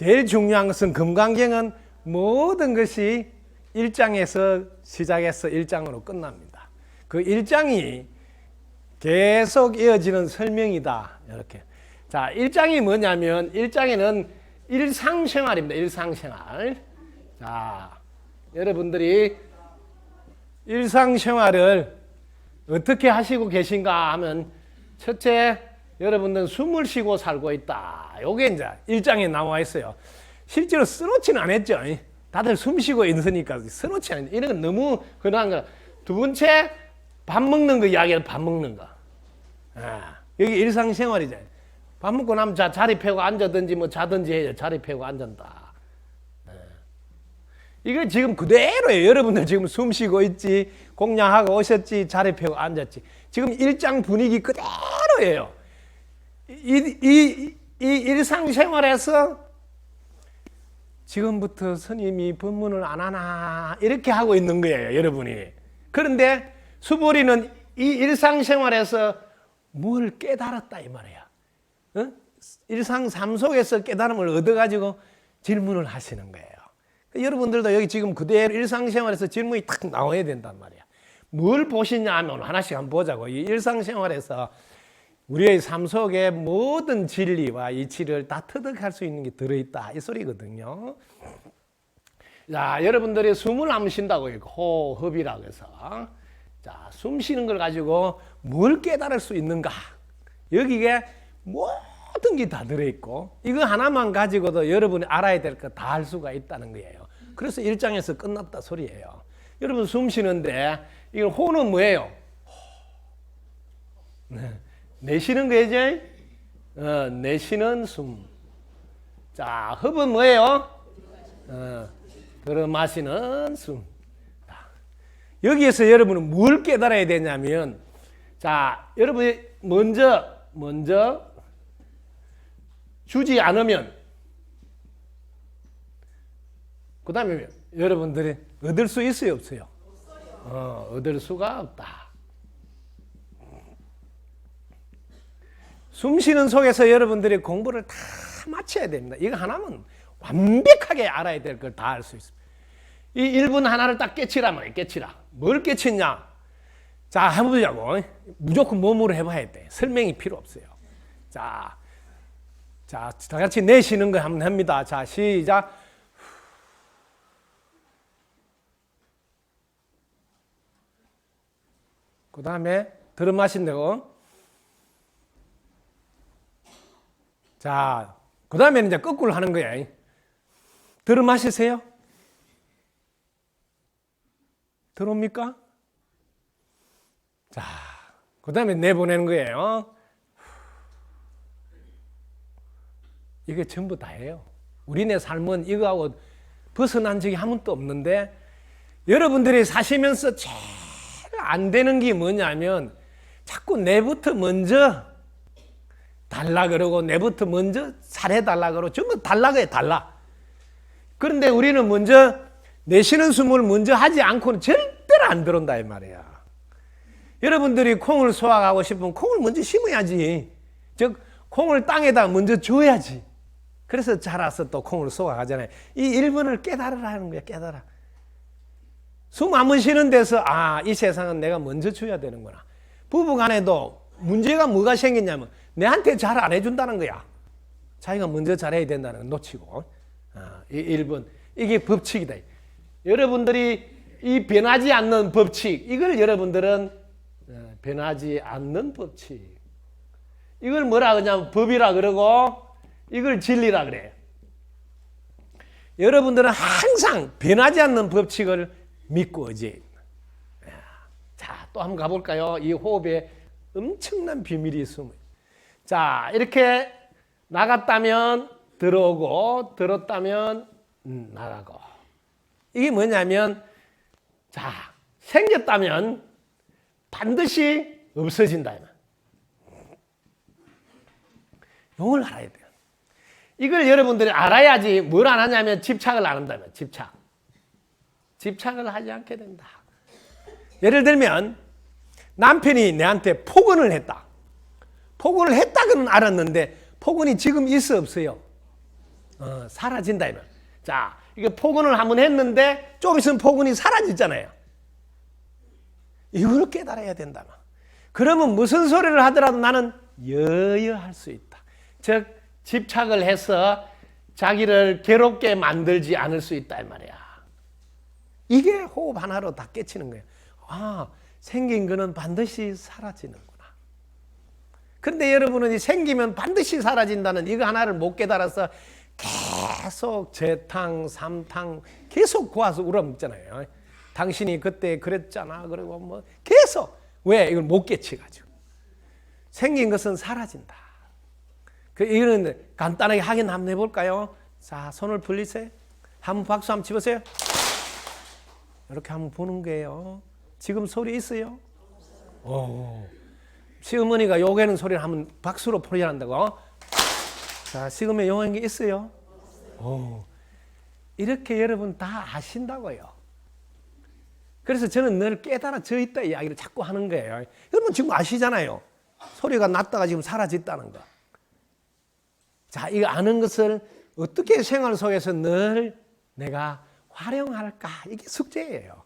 제일 중요한 것은 금강경은 모든 것이 1장에서 시작해서 1장으로 끝납니다. 그 1장이 계속 이어지는 설명이다. 이렇게. 자, 1장이 뭐냐면 1장에는 일상생활입니다. 일상생활. 자, 여러분들이 일상생활을 어떻게 하시고 계신가 하면 첫째 여러분들은 숨을 쉬고 살고 있다. 요게 이제 1장에 나와 있어요. 실제로 써놓지는 않았죠. 다들 숨 쉬고 있으니까 써놓지 않았 이런 건 너무 흔한 거. 두 번째 밥 먹는 거 이야기를 밥 먹는 거. 아, 여기 일상생활이잖아요. 밥 먹고 나면 자, 자리 펴고 앉아든지 뭐 자든지 해요. 자리 펴고 앉는다. 예. 이거 지금 그대로예요. 여러분들 지금 숨 쉬고 있지, 공양하고 오셨지, 자리 펴고 앉았지. 지금 일장 분위기 그대로예요. 이, 이, 이 일상생활에서 지금부터 스님이 법문을 안 하나 이렇게 하고 있는 거예요, 여러분이. 그런데 수보리는 이 일상생활에서 뭘 깨달았다 이 말이야. 어? 일상 삶 속에서 깨달음을 얻어가지고 질문을 하시는 거예요. 여러분들도 여기 지금 그대로 일상생활에서 질문이 탁 나와야 된단 말이야. 뭘 보시냐 하면 하나씩 한번 보자고. 이 일상생활에서 우리의 삶 속에 모든 진리와 이치를 다 터득할 수 있는 게 들어있다. 이 소리거든요. 자, 여러분들이 숨을 안 쉰다고 호흡이라고 해서. 자, 숨 쉬는 걸 가지고 뭘 깨달을 수 있는가? 여기에 모든 게 다 들어있고, 이거 하나만 가지고도 여러분이 알아야 될 거 다 알 수가 있다는 거예요. 그래서 일장에서 끝났다 소리예요. 여러분 숨 쉬는데, 이건 호는 뭐예요? 네. 내쉬는 거죠? 어, 내쉬는 숨. 자, 흡은 뭐예요? 어, 들어 마시는 숨. 자, 여기에서 여러분은 뭘 깨달아야 되냐면, 자, 여러분이 먼저, 먼저 주지 않으면, 그 다음에 여러분들이 얻을 수 있어요, 없어요? 어, 얻을 수가 없다. 숨 쉬는 속에서 여러분들이 공부를 다 마쳐야 됩니다. 이거 하나면 완벽하게 알아야 될 걸 다 알 수 있습니다. 이 1분 하나를 딱 깨치라면 깨치라. 뭘 깨치냐? 자, 해보자고. 무조건 몸으로 해봐야 돼. 설명이 필요 없어요. 자, 자, 다 같이 내쉬는 거 한번 합니다. 자, 시작. 그 다음에 들어 마신다고. 자, 그 다음에는 이제 거꾸로 하는 거야. 들어 마시세요? 들어옵니까? 자, 그 다음에 내보내는 거예요. 이게 전부 다예요. 우리네 삶은 이거하고 벗어난 적이 한 번도 없는데 여러분들이 사시면서 제일 안 되는 게 뭐냐면 자꾸 내부터 먼저 달라 그러고 내부터 먼저 살해 달라 그러고 전부 달라 그래 달라. 그런데 우리는 먼저 내쉬는 숨을 먼저 하지 않고는 절대로 안 들어온다 이 말이야. 여러분들이 콩을 수확하고 싶으면 콩을 먼저 심어야지. 즉 콩을 땅에다 먼저 줘야지. 그래서 자라서 또 콩을 수확하잖아요. 이 1번을 깨달으라는 거야, 깨달아. 숨안 쉬는 데서 아, 이 세상은 내가 먼저 줘야 되는구나. 부부 간에도 문제가 뭐가 생겼냐면 내한테 잘 안 해준다는 거야. 자기가 먼저 잘해야 된다는 걸 놓치고. 아, 이 1번. 이게 법칙이다. 여러분들이 이 변하지 않는 법칙, 이걸 여러분들은 어, 변하지 않는 법칙. 이걸 뭐라 그러냐면 법이라 그러고 이걸 진리라 그래. 여러분들은 항상 변하지 않는 법칙을 믿고 어제. 자, 또 한번 가볼까요? 이 호흡에 엄청난 비밀이 숨어. 자, 이렇게 나갔다면 들어오고 들었다면 음, 나가고. 이게 뭐냐면 자, 생겼다면 반드시 없어진다. 용을 알아야 돼요. 이걸 여러분들이 알아야지 뭘 안 하냐면 집착을 안 한다면 집착. 집착을 하지 않게 된다. 예를 들면 남편이 내한테 폭언을 했다. 폭언을 했다고는 알았는데 폭언이 지금 있어 없어요? 어, 사라진다 이면. 자, 이게 포근을 한번 했는데 좀 있으면 포근이 사라지잖아요. 이걸 깨달아야 된다. 그러면 무슨 소리를 하더라도 나는 여여할 수 있다. 즉 집착을 해서 자기를 괴롭게 만들지 않을 수 있다 이 말이야. 이게 호흡 하나로 다 깨치는 거예요. 아, 생긴 거는 반드시 사라지는구나. 근데 여러분은 이 생기면 반드시 사라진다는 이거 하나를 못 깨달아서 계속 재탕, 삼탕 계속 고아서 울어먹잖아요. 당신이 그때 그랬잖아. 그리고 뭐 계속 왜 이걸 못 깨치가지고 생긴 것은 사라진다. 그 이거는 간단하게 확인 한번 해볼까요? 자, 손을 풀리세요. 한번 박수 한번 치보세요. 이렇게 한번 보는 거예요. 지금 소리 있어요? 오. 시어머니가 요게는 소리를 한번 박수로 포기한다고. 자, 지금의 용한 게 있어요? 오. 이렇게 여러분 다 아신다고요. 그래서 저는 늘 깨달아져 있다 이야기를 자꾸 하는 거예요. 여러분 지금 아시잖아요. 소리가 났다가 지금 사라졌다는 거. 자, 이거 아는 것을 어떻게 생활 속에서 늘 내가 활용할까? 이게 숙제예요.